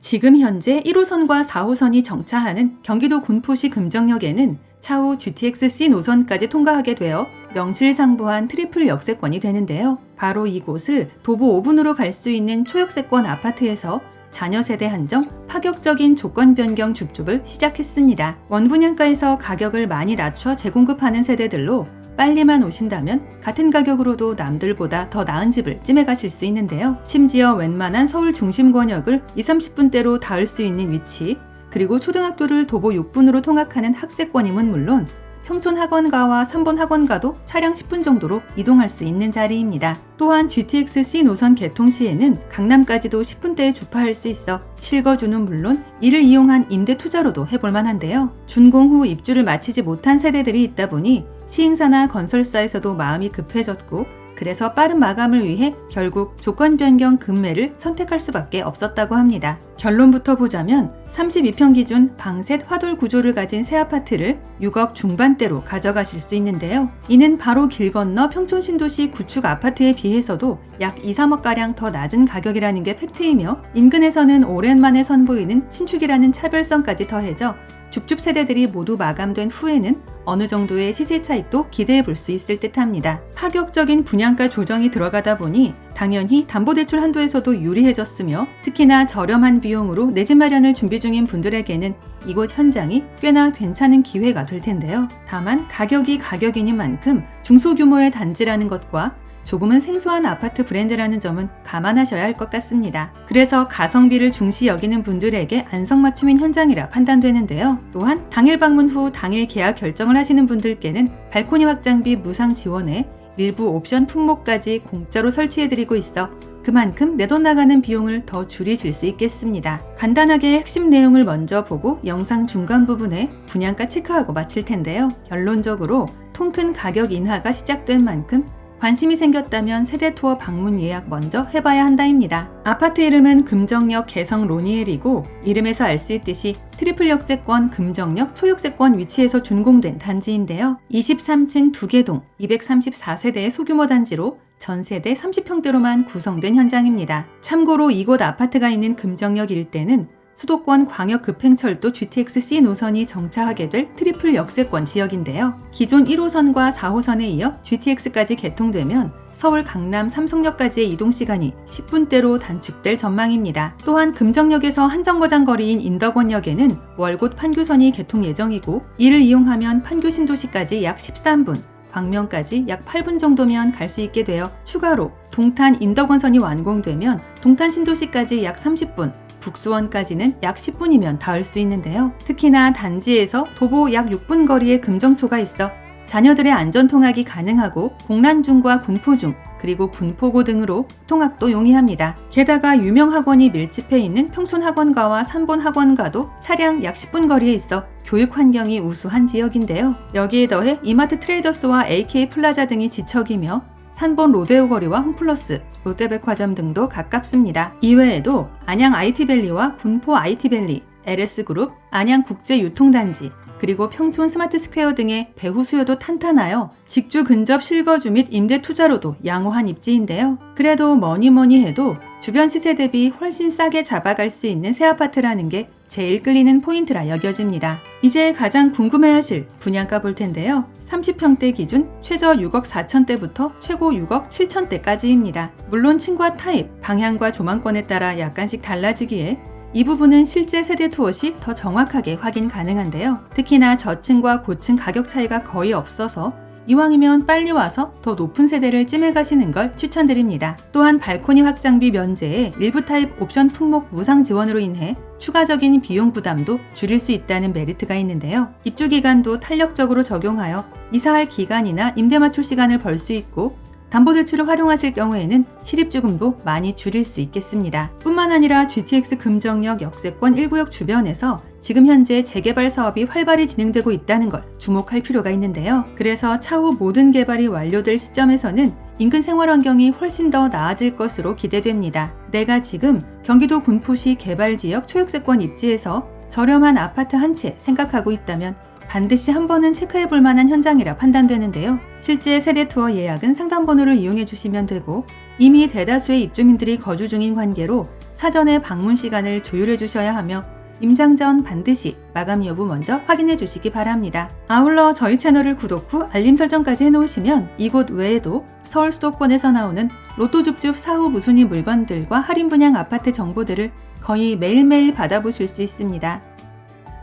지금 현재 1호선과 4호선이 정차하는 경기도 군포시 금정역에는 차후 GTX-C 노선까지 통과하게 되어 명실상부한 트리플 역세권이 되는데요. 바로 이곳을 도보 5분으로 갈 수 있는 초역세권 아파트에서 자녀 세대 한정 파격적인 조건 변경 줍줍을 시작했습니다. 원분양가에서 가격을 많이 낮춰 재공급하는 세대들로 빨리만 오신다면 같은 가격으로도 남들보다 더 나은 집을 찜해 가실 수 있는데요. 심지어 웬만한 서울 중심 권역을 2, 30분대로 닿을 수 있는 위치, 그리고 초등학교를 도보 6분으로 통학하는 학세권임은 물론 평촌 학원가와 3번 학원가도 차량 10분 정도로 이동할 수 있는 자리입니다. 또한 GTX-C 노선 개통 시에는 강남까지도 10분대에 주파할 수 있어 실거주는 물론 이를 이용한 임대 투자로도 해볼 만한데요. 준공 후 입주를 마치지 못한 세대들이 있다 보니 시행사나 건설사에서도 마음이 급해졌고 그래서 빠른 마감을 위해 결국 조건 변경 금매를 선택할 수밖에 없었다고 합니다. 결론부터 보자면 32평 기준 방셋 화돌 구조를 가진 새 아파트를 6억 중반대로 가져가실 수 있는데요. 이는 바로 길 건너 평촌 신도시 구축 아파트에 비해서도 약 2, 3억가량 더 낮은 가격이라는 게 팩트이며 인근에서는 오랜만에 선보이는 신축이라는 차별성까지 더해져 줍줍 세대들이 모두 마감된 후에는 어느 정도의 시세 차익도 기대해 볼 수 있을 듯 합니다. 파격적인 분양가 조정이 들어가다 보니 당연히 담보대출 한도에서도 유리해졌으며 특히나 저렴한 비용으로 내 집 마련을 준비 중인 분들에게는 이곳 현장이 꽤나 괜찮은 기회가 될 텐데요. 다만 가격이 가격이니만큼 중소규모의 단지라는 것과 조금은 생소한 아파트 브랜드라는 점은 감안하셔야 할 것 같습니다. 그래서 가성비를 중시 여기는 분들에게 안성맞춤인 현장이라 판단되는데요. 또한 당일 방문 후 당일 계약 결정을 하시는 분들께는 발코니 확장비 무상 지원에 일부 옵션 품목까지 공짜로 설치해드리고 있어 그만큼 내 돈 나가는 비용을 더 줄이실 수 있겠습니다. 간단하게 핵심 내용을 먼저 보고 영상 중간 부분에 분양가 체크하고 마칠 텐데요. 결론적으로 통큰 가격 인하가 시작된 만큼 관심이 생겼다면 세대 투어 방문 예약 먼저 해봐야 한다입니다. 아파트 이름은 금정역 개성 로니엘이고 이름에서 알 수 있듯이 트리플 역세권 금정역 초역세권 위치에서 준공된 단지인데요. 23층 2개 동 234세대의 소규모 단지로 전 세대 30평대로만 구성된 현장입니다. 참고로 이곳 아파트가 있는 금정역 일대는 수도권 광역급행철도 GTX-C 노선이 정차하게 될 트리플 역세권 지역인데요. 기존 1호선과 4호선에 이어 GTX까지 개통되면 서울 강남 삼성역까지의 이동 시간이 10분대로 단축될 전망입니다. 또한 금정역에서 한정거장 거리인 인덕원역에는 월곶 판교선이 개통 예정이고 이를 이용하면 판교 신도시까지 약 13분, 광명까지 약 8분 정도면 갈 수 있게 되어 추가로 동탄 인덕원선이 완공되면 동탄 신도시까지 약 30분, 북수원까지는 약 10분이면 닿을 수 있는데요. 특히나 단지에서 도보 약 6분 거리에 금정초가 있어 자녀들의 안전 통학이 가능하고 공란중과 군포중, 그리고 군포고 등으로 통학도 용이합니다. 게다가 유명 학원이 밀집해 있는 평촌 학원가와 3본 학원가도 차량 약 10분 거리에 있어 교육 환경이 우수한 지역인데요. 여기에 더해 이마트 트레이더스와 AK 플라자 등이 지척이며 산본 로데오 거리와 홈플러스, 롯데백화점 등도 가깝습니다. 이외에도 안양 IT밸리와 군포 IT밸리, LS그룹, 안양국제유통단지, 그리고 평촌 스마트 스퀘어 등의 배후 수요도 탄탄하여 직주 근접 실거주 및 임대 투자로도 양호한 입지인데요. 그래도 뭐니 뭐니 해도 주변 시세 대비 훨씬 싸게 잡아갈 수 있는 새 아파트라는 게 제일 끌리는 포인트라 여겨집니다. 이제 가장 궁금해하실 분양가 볼 텐데요. 30평대 기준 최저 6억 4천대부터 최고 6억 7천대까지입니다. 물론 층과 타입, 방향과 조망권에 따라 약간씩 달라지기에 이 부분은 실제 세대 투어 시 더 정확하게 확인 가능한데요. 특히나 저층과 고층 가격 차이가 거의 없어서 이왕이면 빨리 와서 더 높은 세대를 찜해 가시는 걸 추천드립니다. 또한 발코니 확장비 면제에 일부 타입 옵션 품목 무상 지원으로 인해 추가적인 비용 부담도 줄일 수 있다는 메리트가 있는데요. 입주 기간도 탄력적으로 적용하여 이사할 기간이나 임대 맞출 시간을 벌 수 있고 담보대출을 활용하실 경우에는 실입주금도 많이 줄일 수 있겠습니다. 뿐만 아니라 GTX 금정역 역세권 1구역 주변에서 지금 현재 재개발 사업이 활발히 진행되고 있다는 걸 주목할 필요가 있는데요. 그래서 차후 모든 개발이 완료될 시점에서는 인근 생활 환경이 훨씬 더 나아질 것으로 기대됩니다. 내가 지금 경기도 군포시 개발 지역 초역세권 입지에서 저렴한 아파트 한 채 생각하고 있다면 반드시 한 번은 체크해 볼 만한 현장이라 판단되는데요. 실제 세대 투어 예약은 상담 번호를 이용해 주시면 되고 이미 대다수의 입주민들이 거주 중인 관계로 사전에 방문 시간을 조율해 주셔야 하며 임장 전 반드시 마감 여부 먼저 확인해 주시기 바랍니다. 아울러 저희 채널을 구독 후 알림 설정까지 해놓으시면 이곳 외에도 서울 수도권에서 나오는 로또줍줍 사후 무순위 물건들과 할인 분양 아파트 정보들을 거의 매일매일 받아보실 수 있습니다.